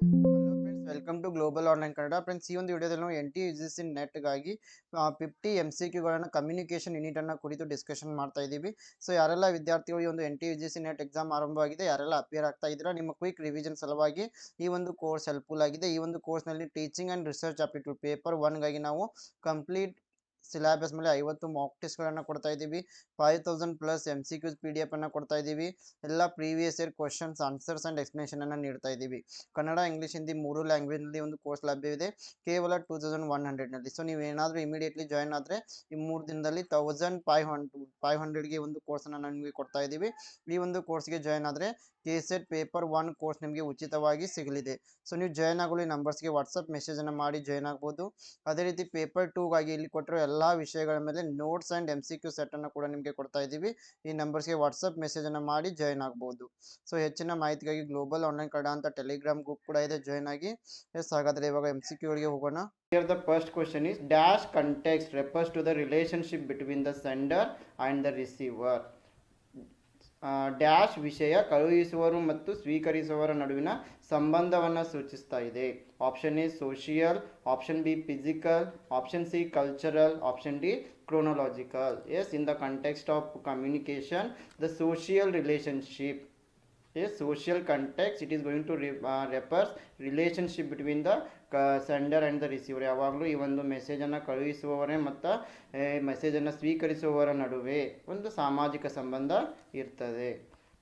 Hello friends welcome to global online Kannada friends ಈ ಒಂದು ವಿಡಿಯೋದಲ್ಲಿ ನಾವು N T U G C ನೆಟ್ಗಾಗಿ fifty M C ಕ್ಯೂಗಳನ್ನು communication ಯೂನಿಟನ್ನು ಕುರಿತು ಡಿಸ್ಕಷನ್ ಮಾಡ್ತಾ ಇದ್ದೀವಿ. ಸೊ ಯಾರೆಲ್ಲ ವಿದ್ಯಾರ್ಥಿಗಳು ಈ ಒಂದು N T U G C net exam ಆರಂಭವಾಗಿದೆ ಯಾರೆಲ್ಲ ಅಪಿಯರ್ ಆಗ್ತಾ ಇದ್ದೀರಾ, ನಿಮ್ಮ ಕ್ವಿಕ್ ರಿವಿಷನ್ ಸಲುವಾಗಿ ಈ ಒಂದು ಕೋರ್ಸ್ ಹೆಲ್ಪ್ಫುಲ್ ಆಗಿದೆ. ಈ ಒಂದು ಕೋರ್ಸ್ನಲ್ಲಿ teaching and research aptitude paper ಒನ್ಗಾಗಿ ನಾವು ಕಂಪ್ಲೀಟ್ ಸಿಲೆಬಸ್ ಮೇಲೆ ಐವತ್ತು ಮಾಕ್ ಟೆಸ್ಟ್ಗಳನ್ನು ಕೊಡ್ತಾ ಇದ್ದೀವಿ. Five thousand plus M C Qs P D F ಅನ್ನು ಕೊಡ್ತಾ ಇದ್ದೀವಿ. ಎಲ್ಲ previous year questions answers and explanation ಅನ್ನು ನೀಡ್ತಾ ಇದ್ದೀವಿ. ಕನ್ನಡ ಇಂಗ್ಲೀಷ್ ಹಿಂದಿ ಮೂರು ಲ್ಯಾಂಗ್ವೇಜ್ನಲ್ಲಿ ಒಂದು ಕೋರ್ಸ್ ಲಭ್ಯವಿದೆ. ಕೇವಲ ಟೂ ತೌಸಂಡ್ ಒನ್ ಹಂಡ್ರೆಡ್ನಲ್ಲಿ ಸೊ ನೀವು ಏನಾದರೂ ಇಮಿಡಿಯೇಟ್ಲಿ ಜಾಯ್ನ್ ಆದರೆ ಈ ಮೂರು ದಿನದಲ್ಲಿ ತೌಸಂಡ್ ಫೈವ್ ಹಂಡ್ ಫೈವ್ ಹಂಡ್ರೆಡ್ಗೆ ಒಂದು ಕೋರ್ಸನ್ನು ನಿಮಗೆ ಕೊಡ್ತಾ ಇದ್ದೀವಿ. ಈ ಒಂದು ಕೋರ್ಸ್ಗೆ ಜಾಯ್ನ್ ಆದರೆ K SET paper one course ನಿಮಗೆ ಉಚಿತವಾಗಿ ಸಿಗಲಿದೆ. ಸೊ ನೀವು ಜಾಯ್ನ್ ಆಗಲು ಈ ನಂಬರ್ಸ್ಗೆ ವಾಟ್ಸಪ್ ಮೆಸೇಜನ್ನು ಮಾಡಿ ಜಾಯ್ನ್ ಆಗ್ಬೋದು. ಅದೇ ರೀತಿ ಪೇಪರ್ ಟೂಗಾಗಿ ಇಲ್ಲಿ ಕೊಟ್ಟಿರೋ ಎಲ್ಲ ವಿಷಯಗಳ ಮೇಲೆ notes and M C Q ಸೆಟ್ಟನ್ನು ಕೂಡ ನಿಮಗೆ ಕೊಡ್ತಾ ಇದ್ದೀವಿ. ಈ ನಂಬರ್ಸ್ಗೆ ವಾಟ್ಸಪ್ ಮೆಸೇಜನ್ನು ಮಾಡಿ ಜಾಯ್ನ್ ಆಗ್ಬೋದು. ಸೊ ಹೆಚ್ಚಿನ ಮಾಹಿತಿಗಾಗಿ ಗ್ಲೋಬಲ್ ಆನ್ಲೈನ್ ಕಡ ಅಂತ ಟೆಲಿಗ್ರಾಮ್ ಗ್ರೂಪ್ ಕೂಡ ಇದೆ ಜಾಯ್ನ್ ಆಗಿ. ಎಸ್ ಹಾಗಾದರೆ ಇವಾಗ ಎಂ ಸಿ ಕ್ಯೂಗಳಿಗೆ ಹೋಗೋಣ. Here the first question is, dash context refers to the relationship between the sender and the receiver. Dash ವಿಷಯ ಕಳುಹಿಸುವರು ಮತ್ತು ಸ್ವೀಕರಿಸುವವರ ನಡುವಿನ ಸಂಬಂಧವನ್ನು ಸೂಚಿಸ್ತಾ ಇದೆ. Option A social option B physical option C cultural option D chronological. Yes, in the context of communication, the social relationship. A social context. It is going to re, uh, refers relationship between the sender and the receiver ಯಾವಾಗಲೂ ಈ ಒಂದು ಮೆಸೇಜನ್ನು ಕಳುಹಿಸುವವರೇ ಮತ್ತು ಮೆಸೇಜನ್ನು ಸ್ವೀಕರಿಸುವವರ ನಡುವೆ ಒಂದು ಸಾಮಾಜಿಕ ಸಂಬಂಧ ಇರ್ತದೆ.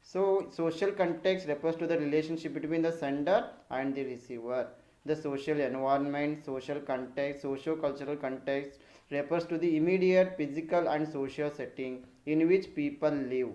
So social context refers to the relationship between the sender and the receiver the social environment social context socio cultural context refers to the immediate physical and social setting in which people live.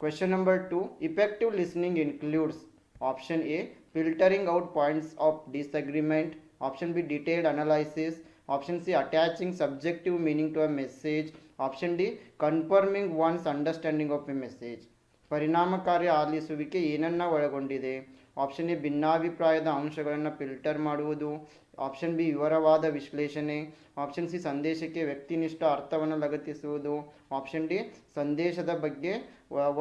Question number two Effective listening includes option A filtering out points of disagreement, option B detailed analysis, option C attaching subjective meaning to a message, option D confirming one's understanding of a message. ಪರಿಣಾಮಕಾರಿ ಆಲಿಸುವಿಕೆ ಏನನ್ನ ಒಳಗೊಂಡಿದೆ option A ಭಿನ್ನಾಭಿಪ್ರಾಯದ ಅಂಶಗಳನ್ನು filter ಮಾಡುವುದು. Option B ವಿವರವಾದ ವಿಶ್ಲೇಷಣೆ. Option C ಸಂದೇಶಕ್ಕೆ ವ್ಯಕ್ತಿನಿಷ್ಠ ಅರ್ಥವನ್ನು ಲಗತ್ತಿಸುವುದು. Option D ಸಂದೇಶದ ಬಗ್ಗೆ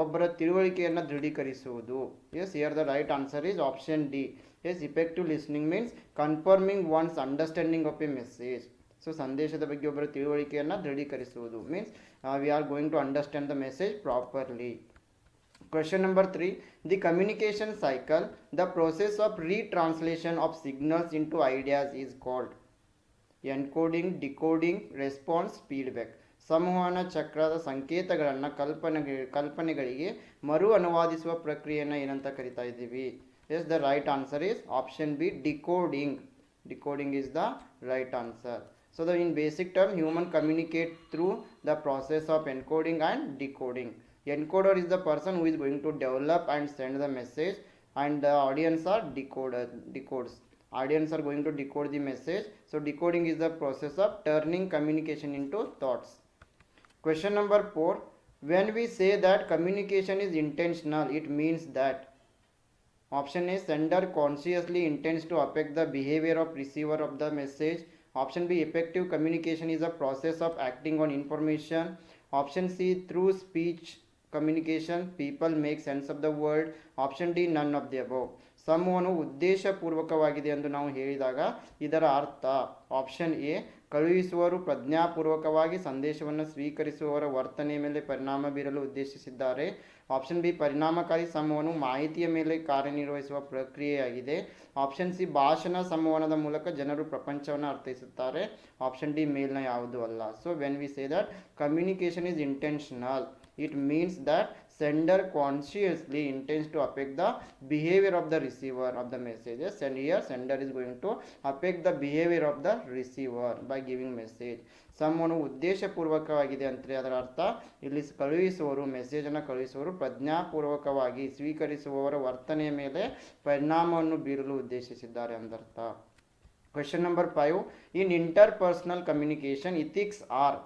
ಒಬ್ಬರ ತಿಳುವಳಿಕೆಯನ್ನು ದೃಢೀಕರಿಸುವುದು. Yes here the right answer is option D yes effective listening means confirming one's understanding of a message so ಸಂದೇಶದ ಬಗ್ಗೆ ಒಬ್ಬರ ತಿಳುವಳಿಕೆಯನ್ನು ದೃಢೀಕರಿಸುವುದು means we are going to understand the message properly Question number 3 The communication cycle, the process of retranslation of signals into ideas is called encoding, decoding, response, feedback. ಸಂವಹನ ಚಕ್ರದ ಸಂಕೇತಗಳನ್ನು ಕಲ್ಪನೆಗೆ ಕಲ್ಪನೆಗಳಿಗೆ ಮರು ಅನುವಾದಿಸುವ ಪ್ರಕ್ರಿಯೆಯನ್ನು ಏನಂತ ಕರಿತಾ ಇದ್ದೀವಿ yes the right answer is option B decoding decoding is the right answer so the in basic term human communicate through the process of encoding and decoding encoder is the person who is going to develop and send the message and the audience are decoder decodes. Audience are going to decode the message. So decoding is the process of turning communication into thoughts. Question number 4 when we say that communication is intentional it means that option a sender consciously intends to affect the behavior of receiver of the message. Option b effective communication is a process of acting on information. Option c through speech communication, people, make sense of the world option D none of the above ಸಮೂಹನು ಉದ್ದೇಶಪೂರ್ವಕವಾಗಿದೆ ಎಂದು ನಾವು ಹೇಳಿದಾಗ ಇದರ ಅರ್ಥ option A ಕಳುಹಿಸುವವರು ಪ್ರಜ್ಞಾಪೂರ್ವಕವಾಗಿ ಸಂದೇಶವನ್ನು ಸ್ವೀಕರಿಸುವವರ ವರ್ತನೆಯ ಮೇಲೆ ಪರಿಣಾಮ ಬೀರಲು ಉದ್ದೇಶಿಸಿದ್ದಾರೆ. ಆಪ್ಷನ್ ಬಿ ಪರಿಣಾಮಕಾರಿ ಸಮೂಹನು ಮಾಹಿತಿಯ ಮೇಲೆ ಕಾರ್ಯನಿರ್ವಹಿಸುವ ಪ್ರಕ್ರಿಯೆಯಾಗಿದೆ. ಆಪ್ಷನ್ ಸಿ ಭಾಷಣ ಸಂವಹನದ ಮೂಲಕ ಜನರು ಪ್ರಪಂಚವನ್ನು ಅರ್ಥೈಸುತ್ತಾರೆ. ಆಪ್ಷನ್ ಡಿ ಮೇಲ್ನ ಯಾವುದು ಅಲ್ಲ. So when we say that communication is intentional it means that sender consciously intends to affect the behavior of the receiver of the messages and here sender is going to affect the behavior of the receiver by giving message ಸಮ್ಮನು ಉದ್ದೇಶಪೂರ್ವಕವಾಗಿದೆ ಅಂದರೆ ಅದರ ಅರ್ಥ ಇಲ್ಲಿ ಕಳುಹಿಸುವವರು ಮೆಸೇಜನ್ನು ಕಳುಹಿಸುವವರು ಪ್ರಜ್ಞಾಪೂರ್ವಕವಾಗಿ ಸ್ವೀಕರಿಸುವವರ ವರ್ತನೆಯ ಮೇಲೆ ಪರಿಣಾಮವನ್ನು ಬೀರಲು ಉದ್ದೇಶಿಸಿದ್ದಾರೆ ಎಂದರ್ಥ question number five in interpersonal communication ethics are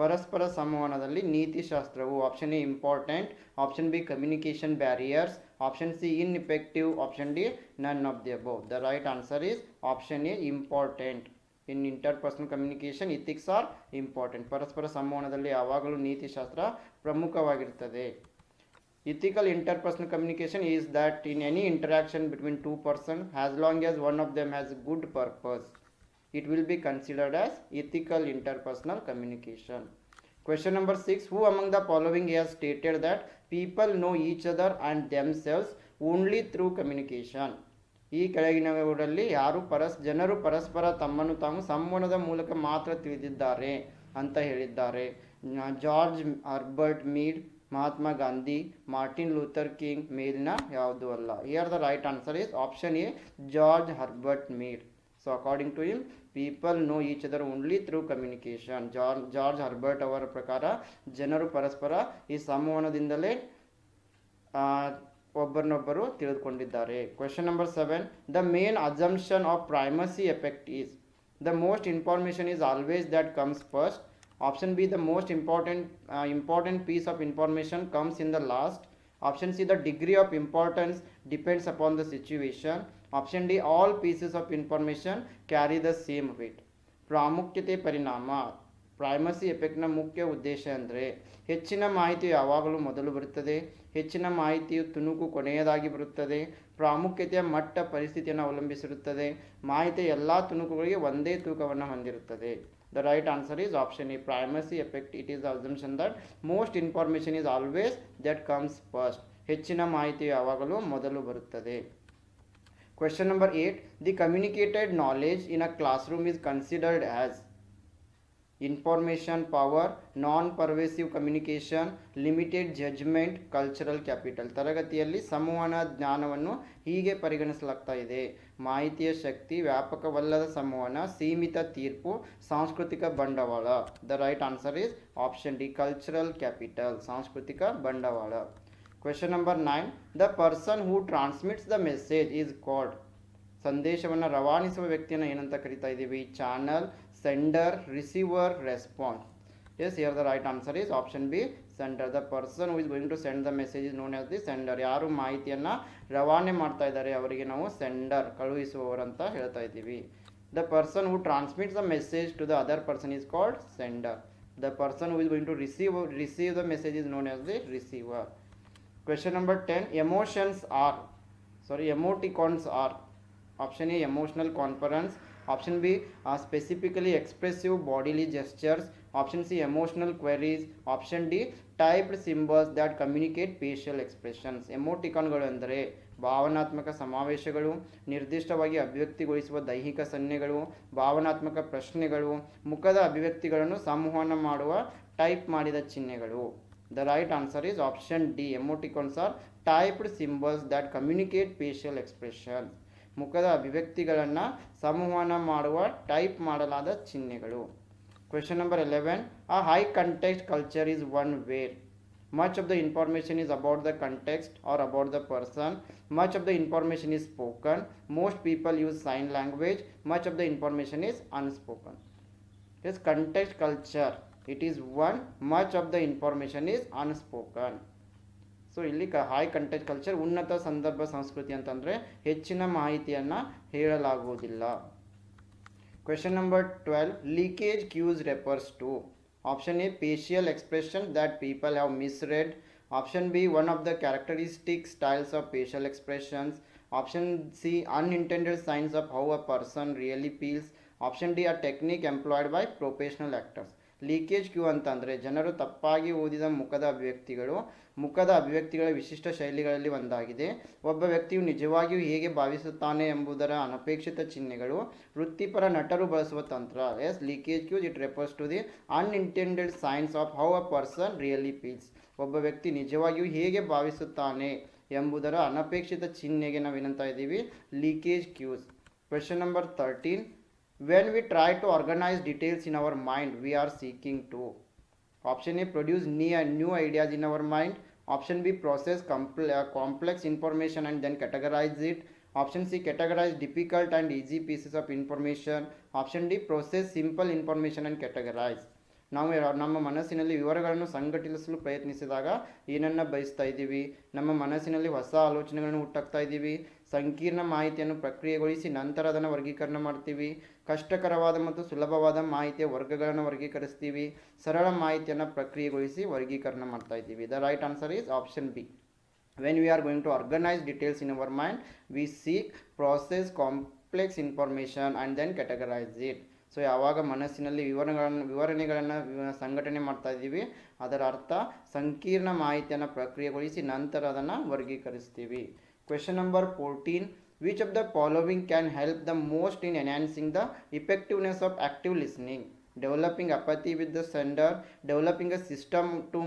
ಪರಸ್ಪರ ಸಂವಹನದಲ್ಲಿ ನೀತಿಶಾಸ್ತ್ರವು option A important option B communication barriers option C ineffective option D none of the above the right answer is option A important in interpersonal communication ethics are important ಪರಸ್ಪರ ಸಂವಹನದಲ್ಲಿ ಯಾವಾಗಲೂ ನೀತಿಶಾಸ್ತ್ರ ಪ್ರಮುಖವಾಗಿರ್ತದೆ ethical interpersonal communication is that in any interaction between two persons as long as one of them has good purpose. It will be considered as ethical interpersonal communication question number 6 who among the following has stated that people know each other and themselves only through communication ಈ ಕೆಳಗಿನವರಲ್ಲಿ ಯಾರು ಪರಸ್ ಜನರು ಪರಸ್ಪರ ತಮ್ಮನ್ನು ತಾವು ಸಂವಹನದ ಮೂಲಕ ಮಾತ್ರ ತಿಳಿದಿದ್ದಾರೆ ಅಂತ ಹೇಳಿದ್ದಾರೆ George Herbert Mead Mahatma Gandhi Martin Luther King ಮೇಲಿನ ಯಾವುದು ಅಲ್ಲ here the right answer is option A George Herbert Mead so according to him people know each other only through communication George George Herbert ಅವರ ಪ್ರಕಾರ, ಜನರು ಪರಸ್ಪರ ಈ ಸಂವಹನದಿಂದಲೇ ಒಬ್ಬರನ್ನೊಬ್ಬರು ತಿಳಿದುಕೊಂಡಿದ್ದಾರೆ. Question number seven the main assumption of primacy effect is the most information is always that comes first option B the most important important piece of information comes in the last option C the degree of importance depends upon the situation option D all pieces of information carry the same weight ಪ್ರಾಮುಖ್ಯತೆ ಪರಿಣಾಮ ಪ್ರೈಮಸಿ ಎಫೆಕ್ಟ್ನ ಮುಖ್ಯ ಉದ್ದೇಶ ಅಂದರೆ ಹೆಚ್ಚಿನ ಮಾಹಿತಿಯು ಯಾವಾಗಲೂ ಮೊದಲು ಬರುತ್ತದೆ ಹೆಚ್ಚಿನ ಮಾಹಿತಿಯು ತುಣುಕು ಕೊನೆಯದಾಗಿ ಬರುತ್ತದೆ ಪ್ರಾಮುಖ್ಯತೆಯ ಮಟ್ಟ ಪರಿಸ್ಥಿತಿಯನ್ನು ಅವಲಂಬಿಸಿರುತ್ತದೆ ಮಾಹಿತಿಯ ಎಲ್ಲ ತುಣುಕುಗಳಿಗೆ ಒಂದೇ ತೂಕವನ್ನು ಹೊಂದಿರುತ್ತದೆ the answer is option option primacy effect it is the assumption that most information is always that comes first ಹೆಚ್ಚಿನ ಮಾಹಿತಿಯು ಯಾವಾಗಲೂ ಮೊದಲು ಬರುತ್ತದೆ Question number 8 The communicated knowledge in a classroom is considered as information power, non pervasive communication, limited judgment, cultural capital. ತರಗತಿಯಲ್ಲಿ ಸಂವಹನ ಜ್ಞಾನವನ್ನು ಹೀಗೆ ಪರಿಗಣಿಸಲಾಗ್ತಾ ಇದೆ ಮಾಹಿತಿಯ ಶಕ್ತಿ ವ್ಯಾಪಕವಲ್ಲದ ಸಂವಹನ, ಸೀಮಿತ ತೀರ್ಪು, ಸಾಂಸ್ಕೃತಿಕ ಬಂಡವಾಳ. The right answer is option D cultural capital ಸಾಂಸ್ಕೃತಿಕ ಬಂಡವಾಳ. Question number nine the person who transmits the message is called ಸಂದೇಶವನ್ನು ರವಾನಿಸುವ ವ್ಯಕ್ತಿಯನ್ನು ಏನಂತ ಕರಿತಾ ಇದ್ದೀವಿ? Channel sender receiver response yes here the right answer is option B sender the person who is going to send the message is known as the sender ಯಾರು ಮಾಹಿತಿಯನ್ನು ರವಾನೆ ಮಾಡ್ತಾ ಇದ್ದಾರೆ ಅವರಿಗೆ ನಾವು ಸೆಂಡರ್ ಕಳುಹಿಸುವವರು ಅಂತ ಹೇಳ್ತಾ ಇದ್ದೀವಿ the person who transmit the message to the other person is called sender the person who is going to receive receive the message is known as the receiver number 10 Emotions are, sorry, emoticons are. Option A emotional conference. Option B are specifically expressive bodily gestures. Option C emotional queries option D typed symbols that communicate facial expressions ಎಮೋಟಿಕಾನ್ಗಳು ಎಂದರೆ ಭಾವನಾತ್ಮಕ ಸಮಾವೇಶಗಳು, ನಿರ್ದಿಷ್ಟವಾಗಿ ಅಭಿವ್ಯಕ್ತಿಗೊಳಿಸುವ ದೈಹಿಕ ಸನ್ನೆಗಳು, ಭಾವನಾತ್ಮಕ ಪ್ರಶ್ನೆಗಳು, ಮುಖದ ಅಭಿವ್ಯಕ್ತಿಗಳನ್ನು ಸಂವಹನ ಮಾಡುವ, ಟೈಪ್ ಮಾಡಿದ ಚಿಹ್ನೆಗಳು. The right answer is option D emoticons are typed symbols that communicate facial expression ಮುಖದ ಅಭಿವ್ಯಕ್ತಿಗಳನ್ನು ಸಂವಹನ ಮಾಡುವ, ಟೈಪ್ ಮಾಡಲಾದ ಚಿಹ್ನೆಗಳು. Question number eleven a high context culture is one where much of the information is about the context or about the person much of the information is spoken most people use sign language much of the information is unspoken This context culture it is one much of the information is unspoken so ಇಲ್ಲಿ ಕ high content culture ಉನ್ನತ ಸಂದರ್ಭ ಸಂಸ್ಕೃತಿ ಅಂತಂದರೆ ಹೆಚ್ಚಿನ ಮಾಹಿತಿಯನ್ನು ಹೇಳಲಾಗುವುದಿಲ್ಲ Question number 12 leakage cues refers to. Option A facial expression that people have misread. Option B one of the characteristic styles of facial expressions. Option C unintended signs of how a person really feels. Option D a technique employed by professional actors. Leakage cue ಅಂತಂದರೆ ಜನರು ತಪ್ಪಾಗಿ ಓದಿದ ಮುಖದ ಅಭಿವ್ಯಕ್ತಿಗಳು, ಮುಖದ ಅಭಿವ್ಯಕ್ತಿಗಳ ವಿಶಿಷ್ಟ ಶೈಲಿಗಳಲ್ಲಿ ಒಂದಾಗಿದೆ. ಒಬ್ಬ ವ್ಯಕ್ತಿಯು ನಿಜವಾಗಿಯೂ ಹೇಗೆ ಭಾವಿಸುತ್ತಾನೆ ಎಂಬುದರ ಅನಪೇಕ್ಷಿತ ಚಿಹ್ನೆಗಳು, ವೃತ್ತಿಪರ ನಟರು ಬಳಸುವ ತಂತ್ರ, yes leakage cues it refers to the unintended signs of how a person really feels ಒಬ್ಬ ವ್ಯಕ್ತಿ ನಿಜವಾಗಿಯೂ ಹೇಗೆ ಭಾವಿಸುತ್ತಾನೆ ಎಂಬುದರ ಅನಪೇಕ್ಷಿತ ಚಿಹ್ನೆಗೆ ನಾವೇನಂತ ಇದ್ದೀವಿ. Leakage cues question number thirteen when we try to organize details in our mind we are seeking to option a produce new, new ideas in our mind option b process compl- uh, complex information and then categorize it option c categorize difficult and easy pieces of information option d process simple information and categorize ನಾವು ಯಾ- ನಮ್ಮ ಮನಸ್ಸಿನಲ್ಲಿ ವಿವರಗಳನ್ನು ಸಂಘಟಿಸಲು ಪ್ರಯತ್ನಿಸಿದಾಗ ಏನನ್ನ ಬಯಸ್ತಾ ಇದ್ದೀವಿ ನಮ್ಮ ಮನಸ್ಸಿನಲ್ಲಿ ಹೊಸ ಆಲೋಚನೆಗಳನ್ನು ಹುಟ್ಟಾಕ್ತಾ ಇದ್ದೀವಿ ಸಂಕೀರ್ಣ ಮಾಹಿತಿಯನ್ನು ಪ್ರಕ್ರಿಯೆಗೊಳಿಸಿ ನಂತರ ಅದನ್ನು ವರ್ಗೀಕರಣ ಮಾಡ್ತೀವಿ. ಕಷ್ಟಕರವಾದ ಮತ್ತು ಸುಲಭವಾದ ಮಾಹಿತಿಯ ವರ್ಗಗಳನ್ನು ವರ್ಗೀಕರಿಸ್ತೀವಿ. ಸರಳ ಮಾಹಿತಿಯನ್ನು ಪ್ರಕ್ರಿಯೆಗೊಳಿಸಿ ವರ್ಗೀಕರಣ ಮಾಡ್ತಾ ಇದ್ದೀವಿ. The right answer is option B when we are going to organise details in our mind we seek process complex information and then categorise it so ಯಾವಾಗ ಮನಸ್ಸಿನಲ್ಲಿ ವಿವರಗಳನ್ನು ವಿವರಣೆಗಳನ್ನು ಸಂಘಟನೆ ಮಾಡ್ತಾ ಇದ್ದೀವಿ, ಅದರ ಅರ್ಥ ಸಂಕೀರ್ಣ ಮಾಹಿತಿಯನ್ನು ಪ್ರಕ್ರಿಯೆಗೊಳಿಸಿ ನಂತರ ಅದನ್ನು ವರ್ಗೀಕರಿಸ್ತೀವಿ. Question number fourteen which of the following can help the most in enhancing the effectiveness of active listening developing empathy with the sender developing a system to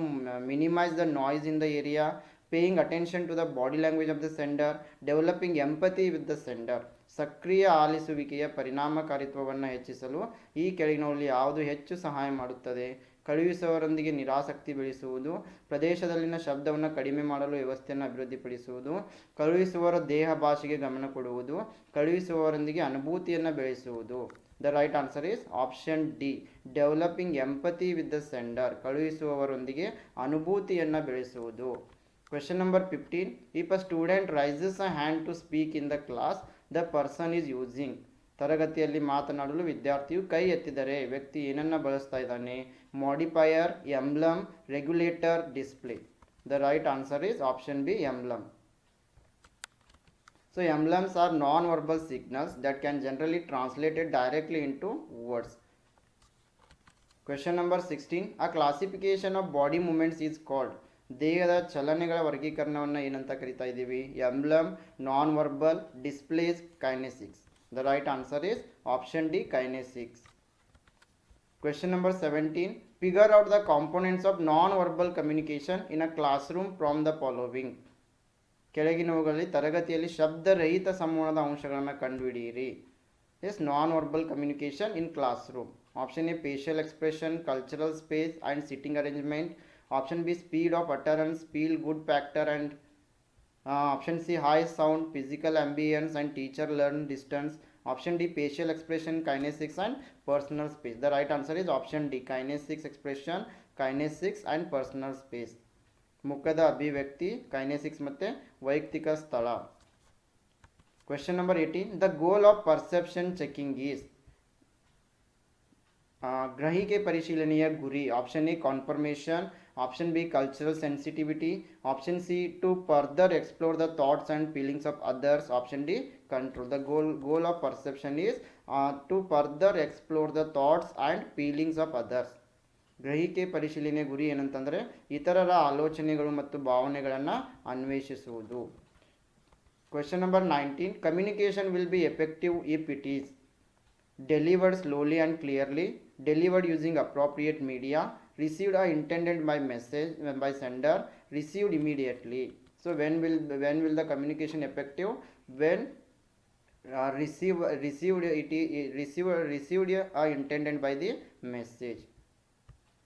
minimise the noise in the area paying attention to the body language of the sender developing empathy with the sender ಸಕ್ರಿಯ ಆಲಿಸುವಿಕೆಯ ಪರಿಣಾಮಕಾರಿತ್ವವನ್ನು ಹೆಚ್ಚಿಸಲು ಈ ಕೆಳಗಿನಲ್ಲಿ ಯಾವುದು ಹೆಚ್ಚು ಸಹಾಯ ಮಾಡುತ್ತದೆ? ಕಳುಹಿಸುವವರೊಂದಿಗೆ ನಿರಾಸಕ್ತಿ ಬೆಳೆಸುವುದು, ಪ್ರದೇಶದಲ್ಲಿನ ಶಬ್ದವನ್ನು ಕಡಿಮೆ ಮಾಡಲು ವ್ಯವಸ್ಥೆಯನ್ನು ಅಭಿವೃದ್ಧಿಪಡಿಸುವುದು, ಕಳುಹಿಸುವವರ ದೇಹ ಭಾಷೆಗೆ ಗಮನ ಕೊಡುವುದು, ಕಳುಹಿಸುವವರೊಂದಿಗೆ ಅನುಭೂತಿಯನ್ನು ಬೆಳೆಸುವುದು. The right answer is option D developing empathy with the sender ಕಳುಹಿಸುವವರೊಂದಿಗೆ ಅನುಭೂತಿಯನ್ನು ಬೆಳೆಸುವುದು. Question number fifteen if a student raises a hand to speak in the class the person is using ತರಗತಿಯಲ್ಲಿ ಮಾತನಾಡಲು ವಿದ್ಯಾರ್ಥಿಯು ಕೈ ಎತ್ತಿದರೆ ವ್ಯಕ್ತಿ ಏನನ್ನು ಬಳಸ್ತಾ ಇದ್ದಾನೆ? Modifier emblem, regulator, display. The right answer is option B, emblem. So emblems are non-verbal signals that can generally translated directly into words. Question number 16. A classification of body movements is called ದೇಹದ ಚಲನೆಗಳ ವರ್ಗೀಕರಣವನ್ನು ಏನಂತ ಕರಿತಾ ಇದ್ದೀವಿ emblem non verbal displays kinesics the right answer is option D kinesics Question number 17. Figure out the components of non-verbal communication in a classroom from the following. ಕೆಳಗಿನವುಗಳಲ್ಲಿ ತರಗತಿಯಲ್ಲಿ ಶಬ್ದರಹಿತ ಸಂವಹನದ ಅಂಶಗಳನ್ನು ಕಂಡುಹಿಡಿಯಿರಿ yes non verbal communication in classroom option A facial expression cultural space and sitting arrangement option B speed of utterance feel good factor and option C high sound physical ambience and teacher learn distance option D facial expression kinesics and personal space the right answer is option D kinesics expression kinesics and personal space ಮುಖದ ಅಭಿವ್ಯಕ್ತಿ ಕೈನೆಸಿಕ್ಸ್ ಮತ್ತು ವೈಯಕ್ತಿಕ ಸ್ಥಳ question number eighteen the goal of perception checking is ಗ್ರಹಿಕೆ ಪರಿಶೀಲನೆಯ ಗುರಿ option A confirmation option B cultural sensitivity option C to further explore the thoughts and feelings of others option D control the goal goal of perception is to further explore the thoughts and feelings of others ಗ್ರಹಿಕೆ ಪರಿಶೀಲನೆ ಗುರಿ ಏನಂತಂದರೆ ಇತರರ ಆಲೋಚನೆಗಳು ಮತ್ತು ಭಾವನೆಗಳನ್ನು ಅನ್ವೇಷಿಸುವುದು. Question number nineteen communication will be effective if it is delivered slowly and clearly delivered using appropriate media, received or intended by message by sender, received immediately. So when will when will the communication effective? When uh, receive received it i- received received or intended by the message.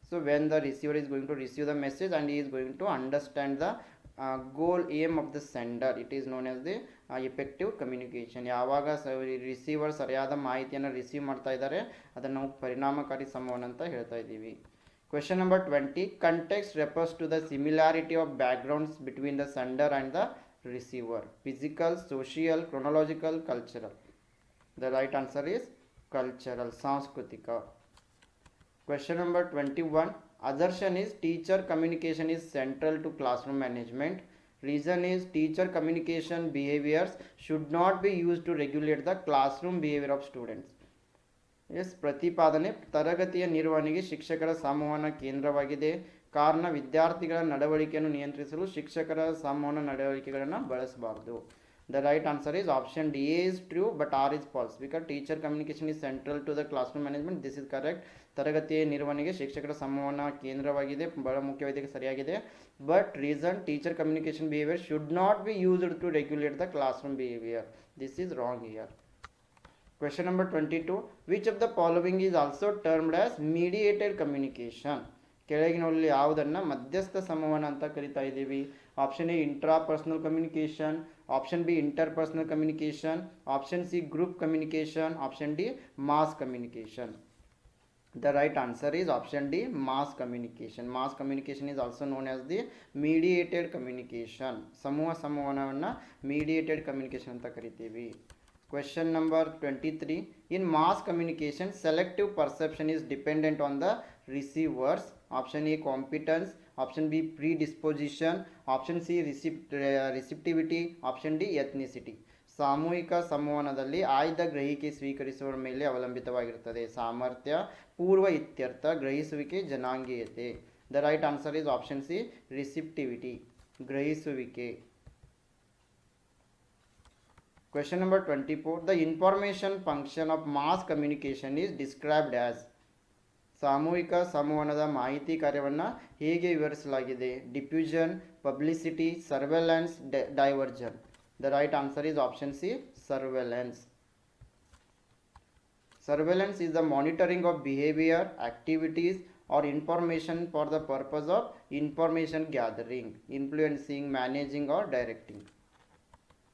So when the receiver is going to receive the message and he is going to understand the uh, goal aim of the sender, it is known as the uh, effective communication. ಯಾವಾಗ receiver ಸರಿಯಾದ ಮಾಹಿತಿಯನ್ನು receive ಮಾಡ್ತಾ ಇದ್ದಾರೆ ಅದನ್ನು ನಾವು ಪರಿಣಾಮಕಾರಿ ಸಂವಹನ ಅಂತ ಹೇಳ್ತಾ ಇದ್ದೀವಿ Question number 20. Context refers to the similarity of backgrounds between the sender and the receiver. Physical, social, chronological, cultural. The right answer is cultural, sanskritika. Question number 21. Assertion is teacher communication is central to classroom management. Reason is teacher communication behaviors should not be used to regulate the classroom behavior of students. Yes, ಪ್ರತಿಪಾದನೆ ತರಗತಿಯ ನಿರ್ವಹಣೆಗೆ ಶಿಕ್ಷಕರ ಸಂವಹನ ಕೇಂದ್ರವಾಗಿದೆ. ಕಾರಣ, ವಿದ್ಯಾರ್ಥಿಗಳ ನಡವಳಿಕೆಯನ್ನು ನಿಯಂತ್ರಿಸಲು ಶಿಕ್ಷಕರ ಸಂವಹನ ನಡವಳಿಕೆಗಳನ್ನು ಬಳಸಬಾರ್ದು. The right answer is option D is true but R is false. Because teacher communication is central to the classroom management, this is correct. ತರಗತಿಯ ನಿರ್ವಹಣೆಗೆ ಶಿಕ್ಷಕರ ಸಂವಹನ ಕೇಂದ್ರವಾಗಿದೆ, ಬಹಳ ಮುಖ್ಯವಾಗಿದೆ, ಸರಿಯಾಗಿದೆ. But reason, teacher communication behaviour should not be used to regulate the classroom behaviour. This is wrong here. Question number twenty two which of the following is also termed as mediated communication ಕೆಳಗಿನಲ್ಲಿ ಯಾವುದನ್ನು ಮಧ್ಯಸ್ಥ ಸಮವನ ಅಂತ ಕರಿತಾ ಇದ್ದೀವಿ. Option A intrapersonal communication option B interpersonal communication option C group communication option D mass communication the right answer is option D mass communication mass communication is also known as the mediated communication ಸಮೂಹ ಸಮೂಹವನ್ನು mediated communication ಅಂತ ಕರಿತೀವಿ. Number twenty three in mass communication selective perception is dependent on the receivers option A competence option B predisposition option C recep receptivity option D ethnicity ಸಾಮೂಹಿಕ ಸಂವಹನದಲ್ಲಿ ಆಯ್ದ ಗ್ರಹಿಕೆ ಸ್ವೀಕರಿಸುವ ಮೇಲೆ ಅವಲಂಬಿತವಾಗಿರುತ್ತದೆ. ಸಾಮರ್ಥ್ಯ, ಪೂರ್ವ ಇತ್ಯರ್ಥ, ಗ್ರಹಿಸುವಿಕೆ, ಜನಾಂಗೀಯತೆ. The right answer is option C receptivity ಗ್ರಹಿಸುವಿಕೆ. Question number 24. The information function of mass communication is described as ಸಾಮೂಹಿಕ ಸಂವಹನದ ಮಾಹಿತಿ ಕಾರ್ಯವನ್ನು ಹೇಗೆ ವಿವರಿಸಲಾಗಿದೆ diffusion publicity surveillance diversion the right answer is option C surveillance surveillance is the monitoring of behavior, activities or information for the purpose of information gathering, influencing, managing or directing.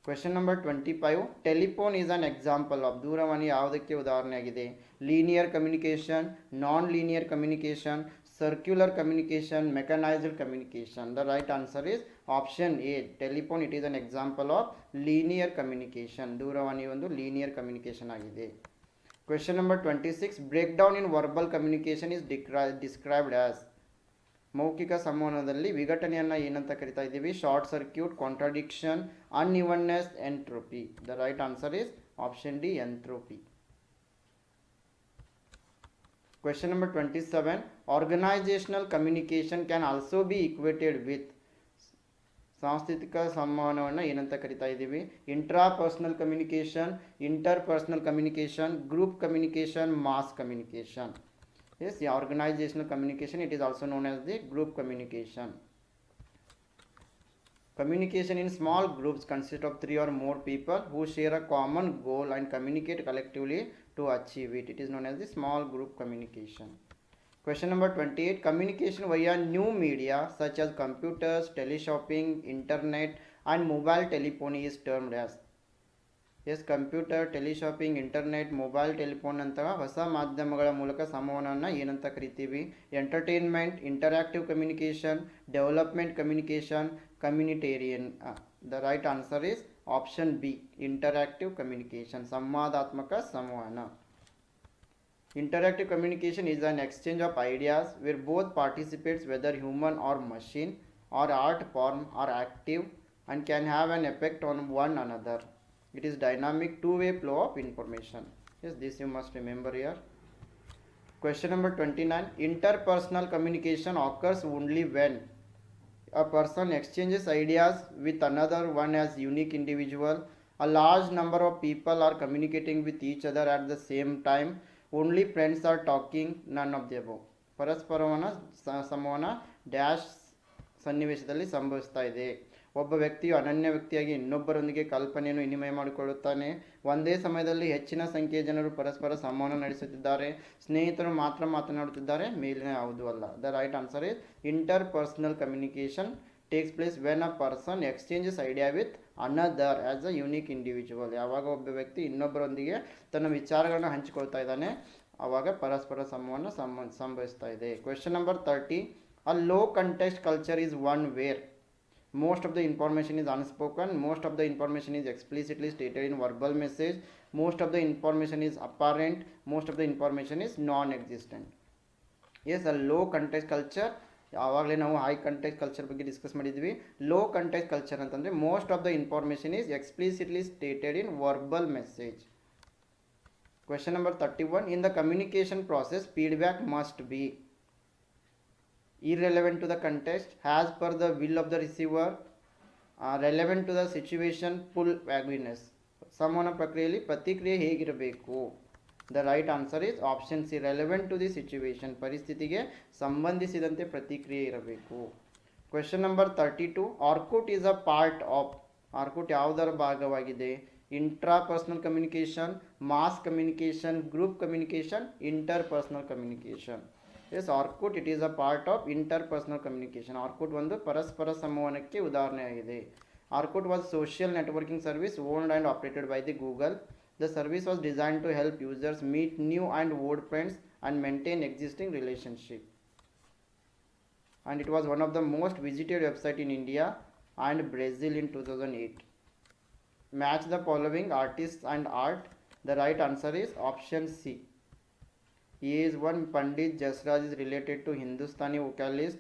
question number twenty five telephone is an example of ದೂರವಾಣಿ ಯಾವುದಕ್ಕೆ ಉದಾಹರಣೆಯಾಗಿದೆ? Linear communication non linear communication circular communication mechanised communication the right answer is option A telephone it is an example of linear communication ದೂರವಾಣಿ ಒಂದು linear communication ಆಗಿದೆ. Question number twenty six breakdown in verbal communication is described as ಮೌಖಿಕ ಸಂವಹನದಲ್ಲಿ ವಿಘಟನೆಯನ್ನು ಏನಂತ ಕರಿತಾ ಇದ್ದೀವಿ? Short circuit contradiction unevenness entropy the right answer is option D entropy question number twenty seven organisational communication can also be equated with ಸಾಂಸ್ಕೃತಿಕ ಸಂವಹನವನ್ನು ಏನಂತ ಕರಿತಾ ಇದ್ದೀವಿ? Intra personal communication inter personal communication group communication mass communication Yes, the organizational communication, it is also known as the group communication. Communication in small groups consist of three or more people who share a common goal and communicate collectively to achieve it. It is known as the small group communication. Question number 28 Communication via new media such as computers, teleshopping, internet, and mobile telephony is termed as yes computer teleshopping internet mobile telephone ಅಂತಹ ಹೊಸ ಮಾಧ್ಯಮಗಳ ಮೂಲಕ ಸಂವಹನವನ್ನು ಏನಂತ ಕರಿತೀವಿ. Entertainment interactive communication development communication communitarian. The right answer is option B interactive communication ಸಂವಾದಾತ್ಮಕ ಸಂವಹನ. Interactive communication is an exchange of ideas where both participants, whether human or machine or art form, are active and can have an effect on one another. It is dynamic two-way flow of information. Yes, this you must remember here. Question number 29. Interpersonal communication occurs only when a person exchanges ideas with another one as unique individual. A large number of people are communicating with each other at the same time. Only friends are talking, none of the above. ಪರಸ್ಪರವನ್ನ ಸ- ಸಂವಹನ dash ಸನ್ನಿವೇಶದಲ್ಲಿ ಸಂಭವಿಸ್ತಾ ಇದೆ ಒಬ್ಬ ವ್ಯಕ್ತಿಯು ಅನನ್ಯ ವ್ಯಕ್ತಿಯಾಗಿ ಇನ್ನೊಬ್ಬರೊಂದಿಗೆ ಕಲ್ಪನೆಯನ್ನು ವಿನಿಮಯ ಮಾಡಿಕೊಳ್ಳುತ್ತಾನೆ. ಒಂದೇ ಸಮಯದಲ್ಲಿ ಹೆಚ್ಚಿನ ಸಂಖ್ಯೆಯ ಜನರು ಪರಸ್ಪರ ಸಂವಹನ ನಡೆಸುತ್ತಿದ್ದಾರೆ. ಸ್ನೇಹಿತರು ಮಾತ್ರ ಮಾತನಾಡುತ್ತಿದ್ದಾರೆ. ಮೇಲಿನ ಯಾವುದೂ ಅಲ್ಲ. The right answer is inter personal communication takes place when a person exchanges idea with another as a unique individual ಯಾವಾಗ ಒಬ್ಬ ವ್ಯಕ್ತಿ ಇನ್ನೊಬ್ಬರೊಂದಿಗೆ ತನ್ನ ವಿಚಾರಗಳನ್ನು ಹಂಚಿಕೊಳ್ತಾ ಇದ್ದಾನೆ ಆವಾಗ ಪರಸ್ಪರ ಸಂವಹನ ಸಂಭವಿಸ್ತಾ ಇದೆ. Question number thirty a low context culture is one where most of the information is unspoken most of the information is explicitly stated in verbal message most of the information is apparent most of the information is non-existent yes a low context culture ಯಾವಾಗಲೇ ನಾವು high context culture ಬಗ್ಗೆ discuss ಮಾಡಿದ್ವಿ low context culture ಅಂತಂದರೆ most of the information is explicitly stated in verbal message question number thirty one in the communication process feedback must be irrelevant to the context as per the will of the receiver uh, relevant to the situation full vagueness. ಸಂವಹನ ಪ್ರಕ್ರಿಯೆಯಲ್ಲಿ ಪ್ರತಿಕ್ರಿಯೆ ಹೇಗಿರಬೇಕು the right answer is option C relevant to the situation ಪರಿಸ್ಥಿತಿಗೆ ಸಂಬಂಧಿಸಿದಂತೆ ಪ್ರತಿಕ್ರಿಯೆ ಇರಬೇಕು question number thirty two Orkut is a part of Orkut ಯಾವುದರ ಭಾಗವಾಗಿದೆ intra personal communication mass communication group communication inter personal communication yes Orkut it is a part of inter personal communication Orkut ಒಂದು ಪರಸ್ಪರ ಸಂವಹನಕ್ಕೆ ಉದಾಹರಣೆಯಾಗಿದೆ Orkut was social networking service owned and operated by the Google the service was design to help users meet new and old friends and maintain existing relationship and it was one of the most visited website in India and Brazil in 2008. Match the following artists and art. The right answer is option C. He is one Pandit Jasraj is related to Hindustani vocalist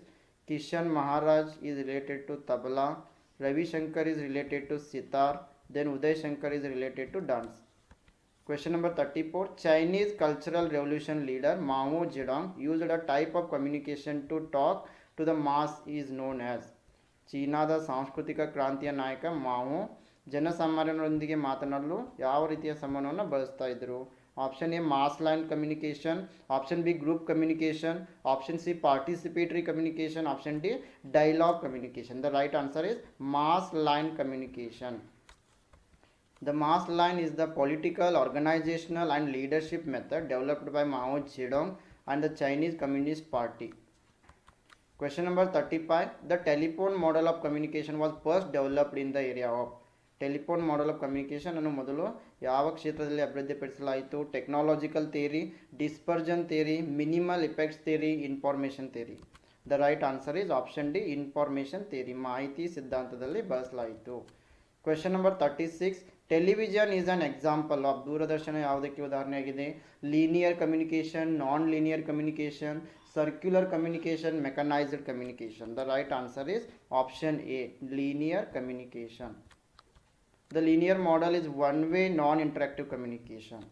Kishan Maharaj is related to tabla. Ravi Shankar is related to sitar. Then Uday Shankar is related to dance. Question number 34. Chinese cultural revolution leader Mao Zedong used a type of communication to talk to the mass is known as ಚೀನಾದ ಸಾಂಸ್ಕೃತಿಕ ಕ್ರಾಂತಿಯ ನಾಯಕ ಮಾವು ಜನಸಾಮಾನ್ಯರೊಂದಿಗೆ ಮಾತನಾಡಲು ಯಾವ ರೀತಿಯ ಸಂವಹನವನ್ನು ಬಳಸ್ತಾ ಇದ್ರು option A mass line communication option B group communication option C participatory communication option D dialogue communication the right answer is mass line communication The mass line is the political, organizational and leadership method developed by Mao Zedong and the Chinese Communist Party. Question number 35. The telephone model of communication was first developed in the area of telephone model of communication ಅನ್ನು ಮೊದಲು ಯಾವ ಕ್ಷೇತ್ರದಲ್ಲಿ ಅಭಿವೃದ್ಧಿಪಡಿಸಲಾಯಿತು? Technological theory dispersion theory minimal effects theory information theory the right answer is option D information theory ಮಾಹಿತಿ ಸಿದ್ಧಾಂತದಲ್ಲಿ ಬಳಸಲಾಯಿತು. Question number thirty six television is an example of ದೂರದರ್ಶನ ಯಾವುದಕ್ಕೆ ಉದಾಹರಣೆಯಾಗಿದೆ? Linear communication non linear communication circular communication mechanised communication the right answer is option A linear communication The linear model is one-way non-interactive communication.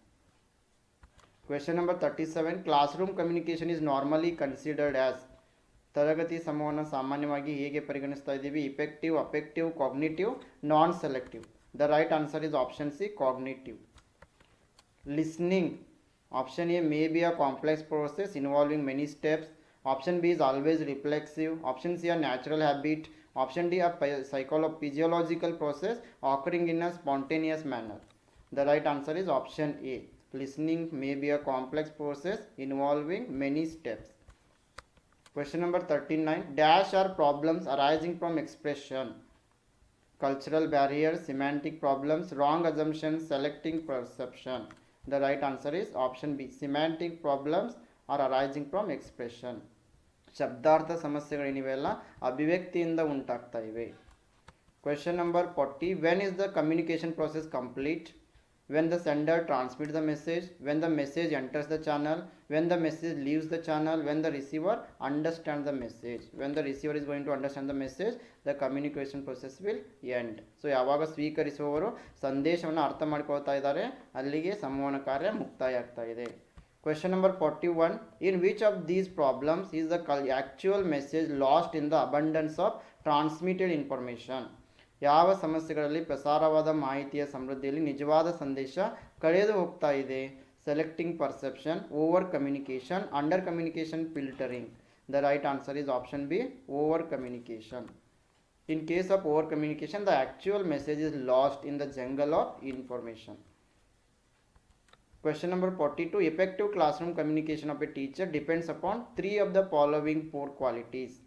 Question number 37. Classroom communication is normally considered as ತರಗತಿ ಸಮೂಹವನ್ನು ಸಾಮಾನ್ಯವಾಗಿ ಹೇಗೆ ಪರಿಗಣಿಸ್ತಾ ಇದ್ದೀವಿ effective affective cognitive non selective the right answer is option C cognitive listening option A may be a complex process involving many steps option B is always reflexive option c a natural habit option d a pi- psycholo- physiological process occurring in a spontaneous manner. The right answer is option a. Listening may be a complex process involving many steps. Question number 39 dash are problems arising from expression. Cultural barriers semantic problems wrong assumptions selecting perception. The right answer is option b. Semantic problems are arising from expression ಶಬ್ದಾರ್ಥ ಸಮಸ್ಯೆಗಳೇನಿವೆಲ್ಲ ಅಭಿವ್ಯಕ್ತಿಯಿಂದ ಉಂಟಾಗ್ತಾ ಇವೆ. Question number forty when is the communication process complete when the sender transmit the message when the message enters the channel when the message leaves the channel when the receiver understand the message when the receiver is going to understand the message the communication process will end so ಯಾವಾಗ ಸ್ವೀಕರಿಸುವವರು ಸಂದೇಶವನ್ನು ಅರ್ಥ ಮಾಡ್ಕೊಳ್ತಾ ಇದ್ದಾರೆ, ಅಲ್ಲಿಗೆ ಸಂವಹನ ಕಾರ್ಯ ಮುಕ್ತಾಯ ಆಗ್ತಾ ಇದೆ. Question number forty one in which of these problems is the message lost in the abundance of transmitted information ಯಾವ ಸಮಸ್ಯೆಗಳಲ್ಲಿ ಪ್ರಸಾರವಾದ ಮಾಹಿತಿಯ ಸಮೃದ್ಧಿಯಲ್ಲಿ ನಿಜವಾದ ಸಂದೇಶ ಕಳೆದು ಹೋಗ್ತಾ ಇದೆ? Selecting perception over communication under communication filtering the right answer is option B over communication in case of over communication the actual message is lost in the jungle of information Question number 42 Effective classroom communication of a teacher depends upon three of the following four qualities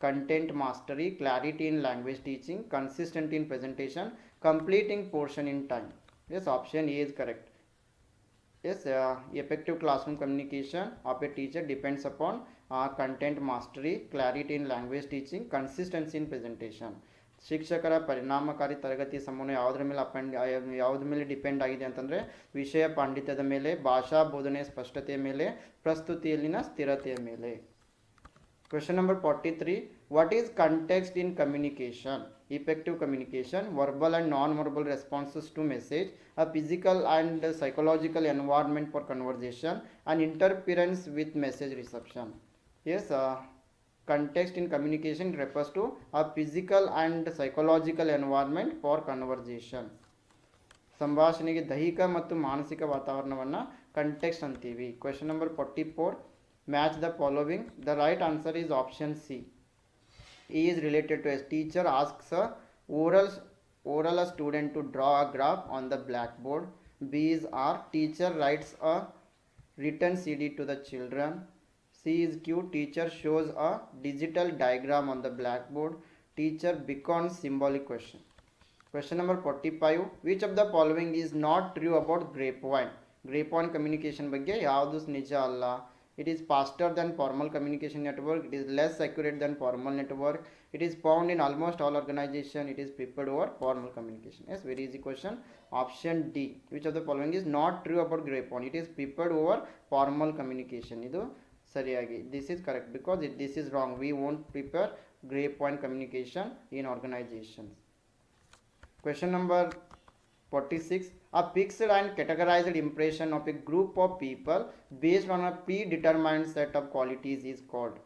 content mastery, clarity in language teaching, consistent in presentation, completing portion in time. Yes, option A is correct. Yes, uh, effective classroom communication of a teacher depends upon uh, content mastery, clarity in language teaching, consistency in presentation. ಶಿಕ್ಷಕರ ಪರಿಣಾಮಕಾರಿ ತರಗತಿ ಸಂಬಂಧ ಯಾವುದ್ರ ಮೇಲೆ append ಯಾವುದ್ರ ಮೇಲೆ depend ಆಗಿದೆ ಅಂತಂದರೆ ವಿಷಯ ಪಾಂಡಿತ್ಯದ ಮೇಲೆ, ಭಾಷಾ ಬೋಧನೆ ಸ್ಪಷ್ಟತೆಯ ಮೇಲೆ, ಪ್ರಸ್ತುತಿಯಲ್ಲಿನ ಸ್ಥಿರತೆಯ ಮೇಲೆ. Question number forty three what is context in communication effective communication verbal and non verbal responses to message a physical and psychological environment for conversation and interference with message reception is context in communication refers to a physical and psychological environment for conversation ಸಂಭಾಷಣೆಗೆ ದೈಹಿಕ ಮತ್ತು ಮಾನಸಿಕ ವಾತಾವರಣವನ್ನು context ಅಂತೀವಿ question number forty four match the following the right answer is option C E is related to a teacher asks a oral oral a student to draw a graph on the blackboard. B is R teacher writes a written CD to the children. C is Q teacher shows a digital diagram on the blackboard. Teacher beckons symbolic question. Question number 45 Which of the following is not true about grapevine? Grapevine communication ಬಗ್ಗೆ ಯಾವುದು ನಿಜ ಅಲ್ಲ it is faster than formal communication network it is less accurate than formal network it is found in almost all organization it is prepared over formal communication yes very easy question option d which of the following is not true about grapevine it is prepared over formal communication ಇದು ಸರಿಯಾಗಿ this is correct because it this is wrong we won't prepare grey point communication in organisation Question number 46. A fixed and categorized impression of a group of people based on a predetermined set of qualities is called.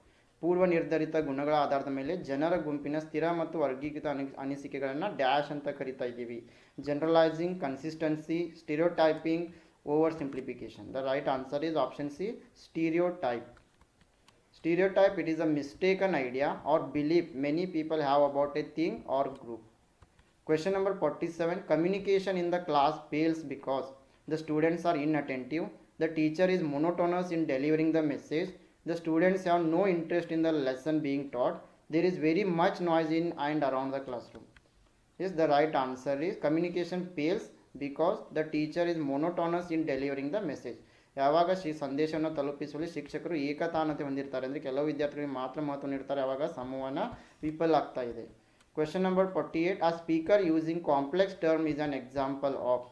ಪೂರ್ವ ನಿರ್ಧರಿತ ಗುಣಗಳ ಆಧಾರದ ಮೇಲೆ ಜನರ ಗುಂಪಿನ ಸ್ಥಿರ ಮತ್ತು ವರ್ಗೀಕೃತ ಅನಿ ಅನಿಸಿಕೆಗಳನ್ನು ಡ್ಯಾಶ್ ಅಂತ ಕರಿತಾ ಇದ್ದೀವಿ generalising consistency stereotyping oversimplification. The right answer is option C, stereotype. Stereotype, it is a mistaken idea or belief many people have about a thing or group. Question number 47, communication in the class fails because the students are inattentive, the teacher is monotonous in delivering the message, the students have no interest in the lesson being taught, there is very much noise in and around the classroom. Yes, the right answer is communication fails because the teacher is monotonous in delivering the message ಯಾವಾಗ ಶ್ರೀ ಸಂದೇಶವನ್ನು ತಲುಪಿಸುವಲ್ಲಿ ಶಿಕ್ಷಕರು ಏಕತಾನತೆ ಹೊಂದಿರ್ತಾರೆ ಅಂದರೆ ಕೆಲವು ವಿದ್ಯಾರ್ಥಿಗಳಿಗೆ ಮಾತ್ರ ಮಹತ್ವ ನೀಡ್ತಾರೆ ಯಾವಾಗ ಸಂವಹನ ವಿಫಲ ಆಗ್ತಾ ಇದೆ. Question number forty eight a speaker using complex term is an example of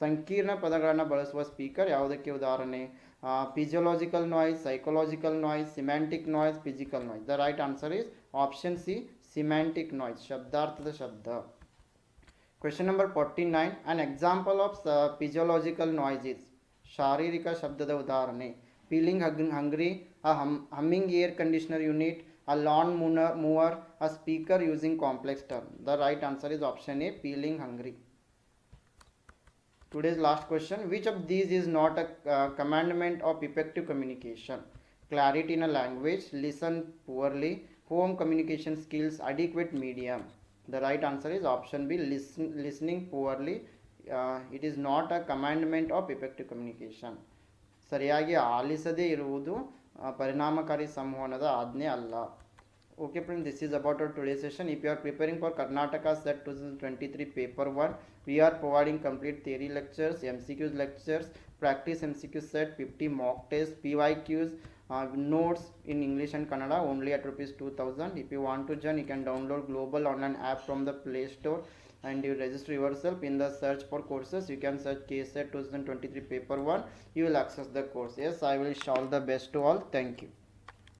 ಸಂಕೀರ್ಣ ಪದಗಳನ್ನು ಬಳಸುವ ಸ್ಪೀಕರ್ ಯಾವುದಕ್ಕೆ ಉದಾಹರಣೆ? Physiological noise psychological noise semantic noise physical noise the right answer is option C semantic noise ಶಬ್ದಾರ್ಥದ ಶಬ್ದ. Question number forty nine an example of physiological noise is ಶಾರೀರಿಕ ಶಬ್ದದ ಉದಾಹರಣೆ feeling hug hungry a hum humming air conditioner unit a lawn mooner mower a speaker using complex term the right answer is option A feeling hungry Today's last question Which of these is not a uh, commandment of effective communication? Clarity in a language, listen poorly, home communication skills, adequate medium. The right answer is option B listen, listening poorly. Uh, it is not a commandment of effective communication. ಸರಿಯಾಗಿ ಆಲಿಸದೇ ಇರುವುದು ಪರಿಣಾಮಕಾರಿ ಸಂವಹನದ ಆಜ್ಞೆ ಅಲ್ಲ Okay, friends, this is about our today's session. If you are preparing for Karnataka SET 2023 paper 1, we are providing complete theory lectures, MCQs lectures, practice MCQ set, 50 mock tests, PYQs, uh, notes in English and Kannada only at rupees 2000. If you want to join, you can download global online app from the Play Store and you register yourself in the search for courses. You can search KSET 2023 paper 1. You will access the course. Yes, I wish all the best to all. Thank you.